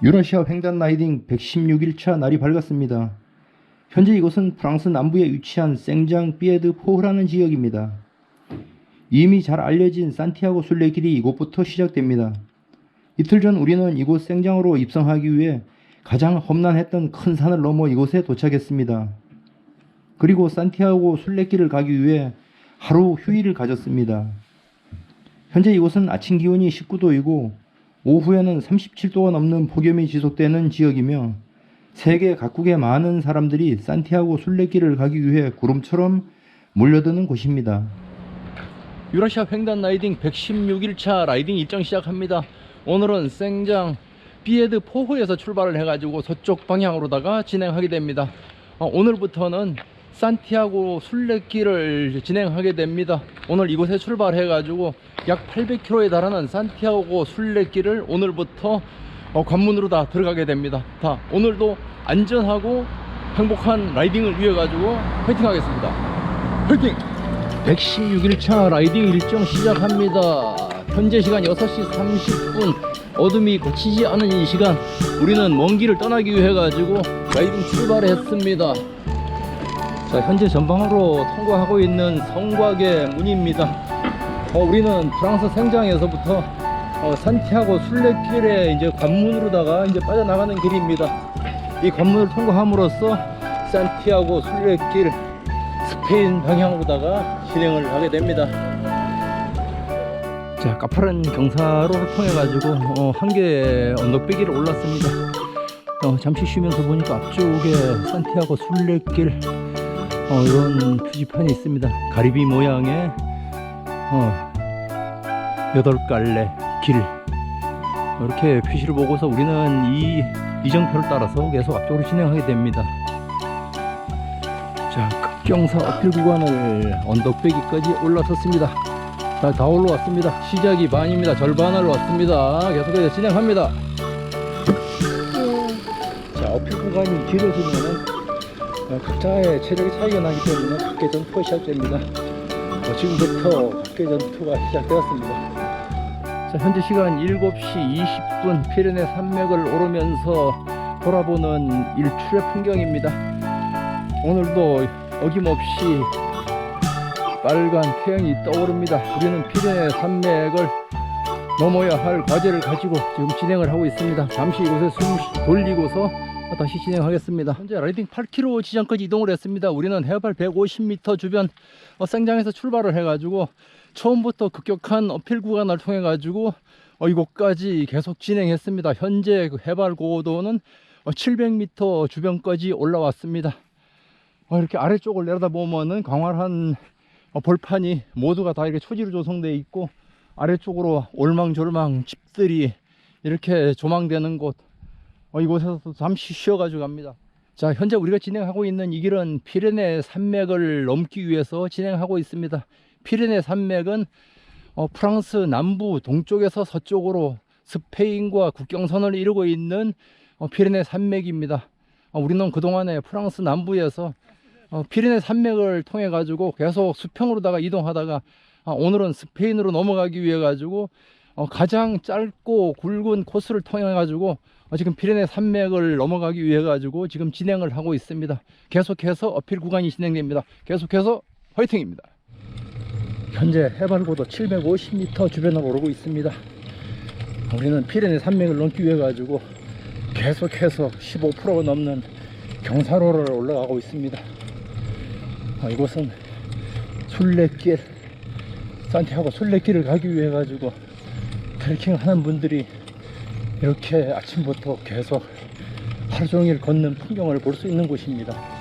유러시아 횡단 라이딩 116일차 날이 밝았습니다. 현재 이곳은 프랑스 남부에 위치한 생장 비에드 포흐라는 지역입니다. 이미 잘 알려진 산티아고 순례길이 이곳부터 시작됩니다. 이틀 전 우리는 이곳 생장으로 입성하기 위해 가장 험난했던 큰 산을 넘어 이곳에 도착했습니다. 그리고 산티아고 순례길을 가기 위해 하루 휴일을 가졌습니다. 현재 이곳은 아침 기온이 19도이고 오후에는 37도가 넘는 폭염이 지속되는 지역이며 세계 각국의 많은 사람들이 산티아고 순례길을 가기 위해 구름처럼 몰려드는 곳입니다. 유라시아 횡단 라이딩 116일차 라이딩 일정 시작합니다. 오늘은 생장 비에드 포호에서 출발을 해가지고 서쪽 방향으로다가 진행하게 됩니다. 어, 오늘부터는 산티아고 순례길을 진행하게 됩니다. 오늘 이곳에 출발해 가지고 약 800km에 달하는 산티아고 순례길을 오늘부터 어, 관문으로 다 들어가게 됩니다. 다 오늘도 안전하고 행복한 라이딩을 위해 가지고 화이팅 하겠습니다. 화이팅! 116일차 라이딩 일정 시작합니다. 현재 시간 6시 30분. 어둠이 거치지 않은 이 시간, 우리는 먼 길을 떠나기 위해 가지고 라이딩 출발했습니다. 자, 현재 전방으로 통과하고 있는 성곽의 문입니다. 어, 우리는 프랑스 생장에서부터 어, 산티아고 순례길의 이제 관문으로다가 이제 빠져나가는 길입니다. 이 관문을 통과함으로써 산티아고 순례길 스페인 방향으로다가 진행을 하게 됩니다. 자, 까파른 경사로를 통해 가지고 어, 한 개의 언덕배기를 올랐습니다. 어, 잠시 쉬면서 보니까 앞쪽에 산티아고 순례길 어, 이런 표지판이 있습니다. 가리비 모양의 어, 여덟 갈래 길 이렇게 표시를 보고서 우리는 이 이정표를 따라서 계속 앞쪽으로 진행하게 됩니다. 자, 급경사 어필 구간을 언덕배기까지 올라섰습니다. 자, 다 올라왔습니다. 시작이 반입니다. 절반을 왔습니다. 계속해서 진행합니다. 자, 어필 구간이 길어지면은 어, 각자의 체력의 차이가 나기 때문에 각계 전 투가 시작됩니다. 어, 지금부터 각계 전 투가 시작되었습니다. 자, 현재 시간 7시 20분 피레네 산맥을 오르면서 돌아보는 일출의 풍경입니다. 오늘도 어김없이 빨간 태양이 떠오릅니다. 우리는 피레네 산맥을 넘어야 할 과제를 가지고 지금 진행을 하고 있습니다. 잠시 이곳에 숨 쉬- 돌리고서 다시 진행하겠습니다. 현재 라이딩 8km 지점까지 이동을 했습니다. 우리는 해발 150m 주변 어, 생장에서 출발을 해가지고 처음부터 급격한 어필 구간을 통해 가지고 어, 이곳까지 계속 진행했습니다. 현재 그 해발 고도는 어, 700m 주변까지 올라왔습니다. 어, 이렇게 아래쪽을 내려다 보면은 광활한 어, 벌판이 모두가 다 이렇게 초지로 조성되어 있고 아래쪽으로 올망졸망 집들이 이렇게 조망되는 곳 어, 이곳에서 또 잠시 쉬어가지고 갑니다. 자, 현재 우리가 진행하고 있는 이 길은 피레네 산맥을 넘기 위해서 진행하고 있습니다. 피레네 산맥은 어, 프랑스 남부 동쪽에서 서쪽으로 스페인과 국경선을 이루고 있는 어, 피레네 산맥입니다. 어, 우리는 그동안에 프랑스 남부에서 어, 피레네 산맥을 통해 가지고 계속 수평으로다가 이동하다가 아, 오늘은 스페인으로 넘어가기 위해 가지고 어, 가장 짧고 굵은 코스를 통해 가지고 어, 지금 피레네 산맥을 넘어가기 위해 가지고 지금 진행을 하고 있습니다. 계속해서 어필 구간이 진행됩니다. 계속해서 화이팅입니다. 현재 해발고도 750m 주변을 오르고 있습니다. 우리는 피레네 산맥을 넘기 위해 가지고 계속해서 15%가 넘는 경사로를 올라가고 있습니다. 아, 이곳은 순례길, 산티아고 순례길을 가기 위해 가지고 트레킹 하는 분들이 이렇게 아침부터 계속 하루 종일 걷는 풍경을 볼 수 있는 곳입니다.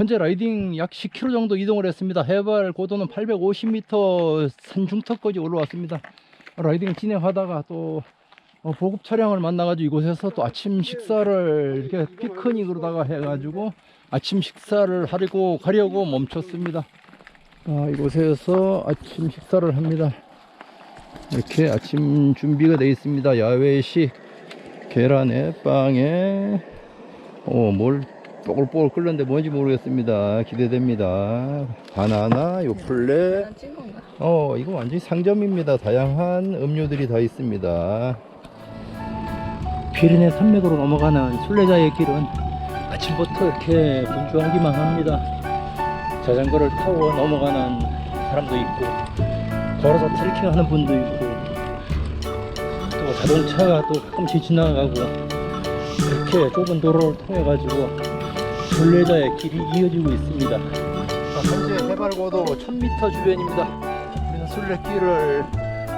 현재 라이딩 약 10km 정도 이동을 했습니다. 해발 고도는 850m 산중턱까지 올라왔습니다. 어, 라이딩을 진행하다가 또 어, 보급 차량을 만나가지고 이곳에서 또 아침 식사를 이렇게 피크닉으로다가 해가지고 아침 식사를 하려고 가려고 멈췄습니다. 아, 이곳에서 아침 식사를 합니다. 이렇게 아침 준비가 되어 있습니다. 야외식 계란에 빵에 어, 뭘 뽀글뽀글 끓는데 뭔지 모르겠습니다. 기대됩니다. 바나나, 요플레. 어, 이거 완전히 상점입니다. 다양한 음료들이 다 있습니다. 피르네 산맥으로 넘어가는 순례자의 길은 아침부터 이렇게 분주하기만 합니다. 자전거를 타고 넘어가는 사람도 있고, 걸어서 트레킹하는 분도 있고, 또 자동차가 또 가끔씩 지나가고, 이렇게 좁은 도로를 통해 가지고 순례자의 길이 이어지고 있습니다. 자, 현재 해발 고도 1000m 주변입니다. 우리는 순례길을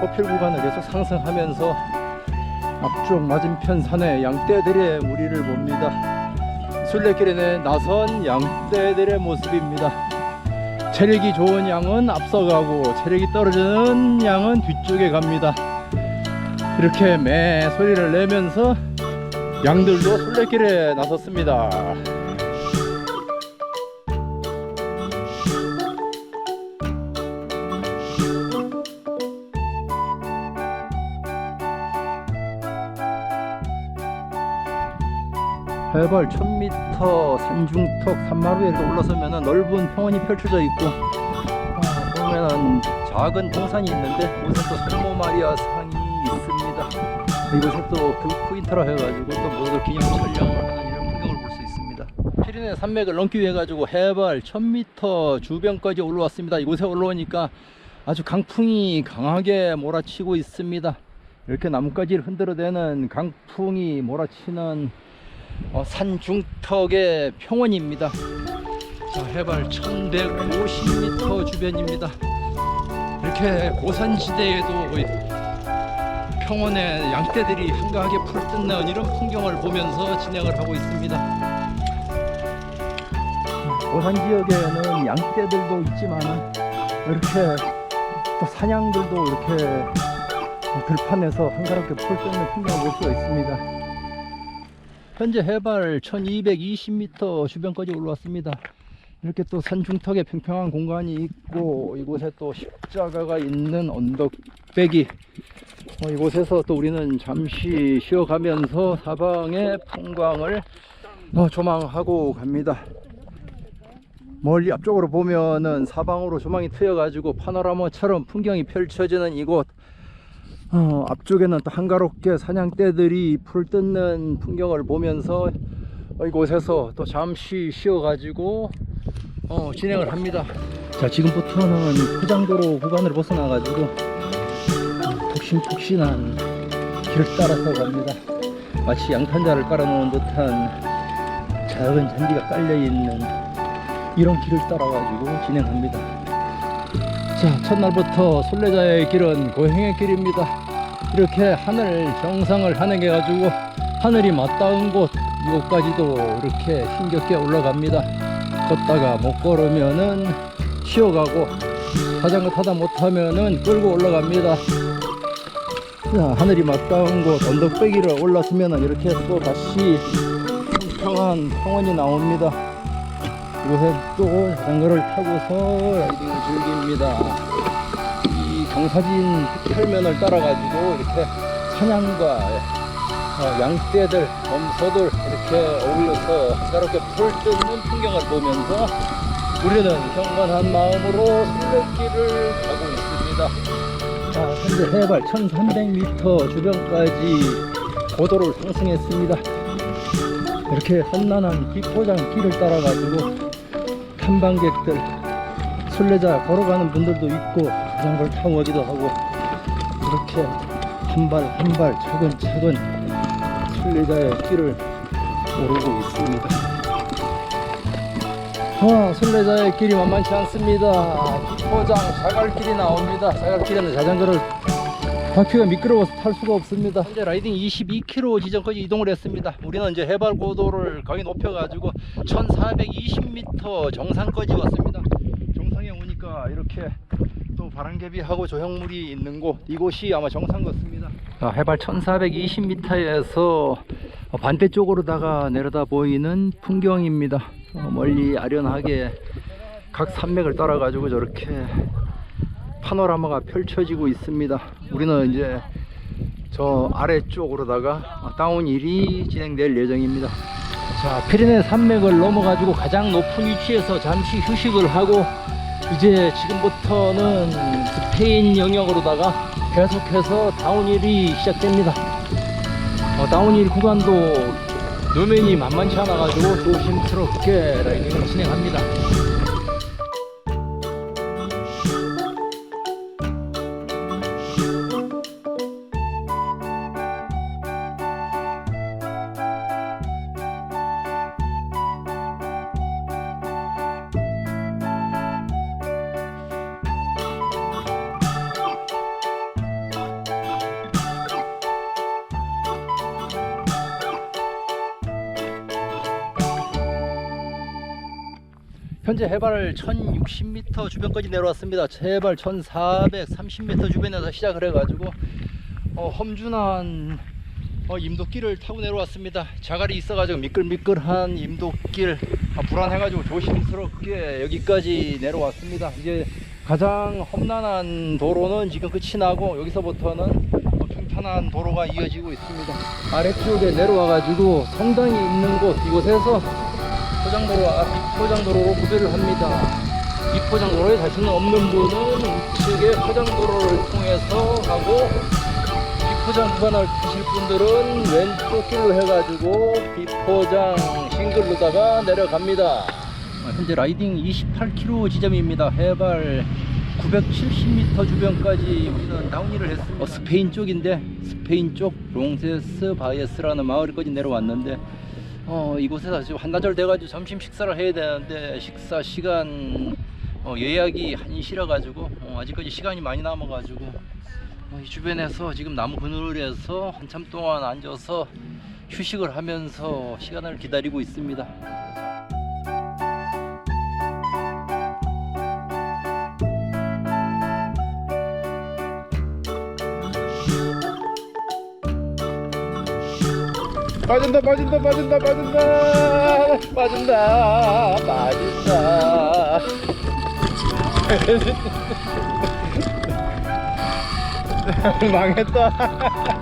어필 구간을 계속 상승하면서 앞쪽 맞은편 산의 양떼들의 무리를 봅니다. 순례길에 나선 양떼들의 모습입니다. 체력이 좋은 양은 앞서가고 체력이 떨어지는 양은 뒤쪽에 갑니다. 이렇게 매 소리를 내면서 양들도 순례길에 나섰습니다. 해발 1000m 산중턱 산마루에 이렇게 올라서면 넓은 평원이 펼쳐져 있고 아, 보면은 작은 동산이 있는데 또 살모마리아 산이 있습니다. 이곳에 또그 포인트라 해가지고 또 모두 기념 촬영을 하는 이런 풍경을 볼 수 있습니다. 피리네 산맥을 넘기 위해 가지고 해발 1000m 주변까지 올라왔습니다. 이곳에 올라오니까 아주 강풍이 강하게 몰아치고 있습니다. 이렇게 나뭇가지를 흔들어대는 강풍이 몰아치는 어, 산 중턱의 평원입니다. 자, 해발 1150m 주변입니다. 이렇게 고산지대에도 이 평원의 양떼들이 한가하게 풀 뜯는 이런 풍경을 보면서 진행을 하고 있습니다. 고산 지역에는 양떼들도 있지만 이렇게 또 사냥들도 이렇게 들판에서 한가롭게 풀 뜯는 풍경을 볼 수가 있습니다. 현재 해발 1220m 주변까지 올라왔습니다. 이렇게 또 산중턱에 평평한 공간이 있고 이곳에 또 십자가가 있는 언덕배기 어, 이곳에서 또 우리는 잠시 쉬어가면서 사방의 풍광을 어, 조망하고 갑니다. 멀리 앞쪽으로 보면은 사방으로 조망이 트여 가지고 파노라마처럼 풍경이 펼쳐지는 이곳 어, 앞쪽에는 또 한가롭게 사냥떼들이 풀 뜯는 풍경을 보면서 어, 이곳에서 또 잠시 쉬어가지고 어, 진행을 합니다. 자, 지금부터는 포장도로 구간을 벗어나가지고 음, 폭신폭신한 길을 따라서 갑니다. 마치 양탄자를 깔아놓은 듯한 작은 잔디가 깔려있는 이런 길을 따라가지고 진행합니다. 자, 첫날부터 순례자의 길은 고행의 길입니다. 이렇게 하늘 정상을 한행해 가지고 하늘이 맞닿은 곳 이곳까지도 이렇게 힘겹게 올라갑니다. 걷다가 못 걸으면은 쉬어가고 자전거 타다 못하면은 끌고 올라갑니다. 자, 하늘이 맞닿은 곳 언덕배기를 올랐으면은 이렇게 또 다시 평평한 평원이 나옵니다. 이곳에 또 자전거를 타고서 라이딩을 즐깁니다. 이 경사진 혈면을 따라가지고 이렇게 사냥과 어, 양떼들, 검소들 이렇게 어울려서 한가롭게 풀 뜯는 풍경을 보면서 우리는 경건한 마음으로 순례길을 가고 있습니다. 자, 현재 해발 1300m 주변까지 고도를 상승했습니다. 이렇게 험난한 비포장 길을 따라가지고 탐방객들, 순례자 걸어가는 분들도 있고 자전거를 타고 오기도 하고 이렇게 한 발 한 발 차근차근 순례자의 길을 오르고 있습니다. 와, 순례자의 길이 만만치 않습니다. 비포장 자갈길이 나옵니다. 자갈길에는 자전거를 바퀴가 미끄러워서 탈 수가 없습니다. 현재 라이딩 22km 지점까지 이동을 했습니다. 우리는 이제 해발 고도를 거의 높여 가지고 1420m 정상까지 왔습니다. 정상에 오니까 이렇게 또 바람개비하고 조형물이 있는 곳 이곳이 아마 정상 같습니다. 아, 해발 1420m에서 반대쪽으로다가 내려다 보이는 풍경입니다. 어, 멀리 아련하게 각 산맥을 따라 가지고 저렇게 파노라마가 펼쳐지고 있습니다. 우리는 이제 저 아래쪽으로다가 다운힐이 진행될 예정입니다. 자, 피레네 산맥을 넘어 가지고 가장 높은 위치에서 잠시 휴식을 하고 이제 지금부터는 스페인 영역으로다가 계속해서 다운힐이 시작됩니다. 어, 다운힐 구간도 노면이 만만치 않아가지고 조심스럽게 라이딩을 진행합니다. 현재 해발 1060m 주변까지 내려왔습니다. 해발 1430m 주변에서 시작을 해가지고 어, 험준한 어, 임도길을 타고 내려왔습니다. 자갈이 있어가지고 미끌미끌한 임도길 아, 불안해가지고 조심스럽게 여기까지 내려왔습니다. 이제 가장 험난한 도로는 지금 끝이 나고 여기서부터는 어, 평탄한 도로가 이어지고 있습니다. 아래쪽에 내려와가지고 성당이 있는 곳 이곳에서 포장도로와 비포장도로로 구별을 합니다. 비포장도로에 자신은 없는 분은 우측에 포장도로를 통해서 가고 비포장 구간을 타실 분들은 왼쪽 길로 해가지고 비포장 싱글로다가 내려갑니다. 아, 현재 라이딩 28km 지점입니다. 해발 970m 주변까지 우리는 다운힐을 했습니다. 어, 스페인 쪽인데 스페인 쪽 롱세스 바이에스라는 마을까지 내려왔는데 어, 이곳에서 지금 한나절 돼가지고 점심 식사를 해야 되는데 식사 시간 어, 예약이 한시라 가지고 어, 아직까지 시간이 많이 남아 가지고 어, 이 주변에서 지금 나무 그늘에서 한참 동안 앉아서 휴식을 하면서 시간을 기다리고 있습니다. 빠진다 빠진다 빠진다 빠진다. 빠진다 빠진다. 망했다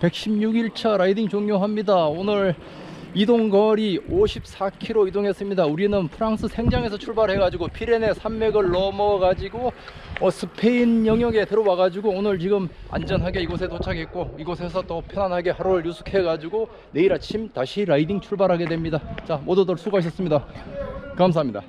백십육 일차 라이딩 종료합니다. 오늘 이동 거리 54km 이동했습니다. 우리는 프랑스 생장에서 출발해 가지고 피레네 산맥을 넘어 가지고 어, 스페인 영역에 들어와 가지고 오늘 지금 안전하게 이곳에 도착했고 이곳에서 또 편안하게 하루를 유숙해 가지고 내일 아침 다시 라이딩 출발하게 됩니다. 자 모두들 수고하셨습니다. 감사합니다.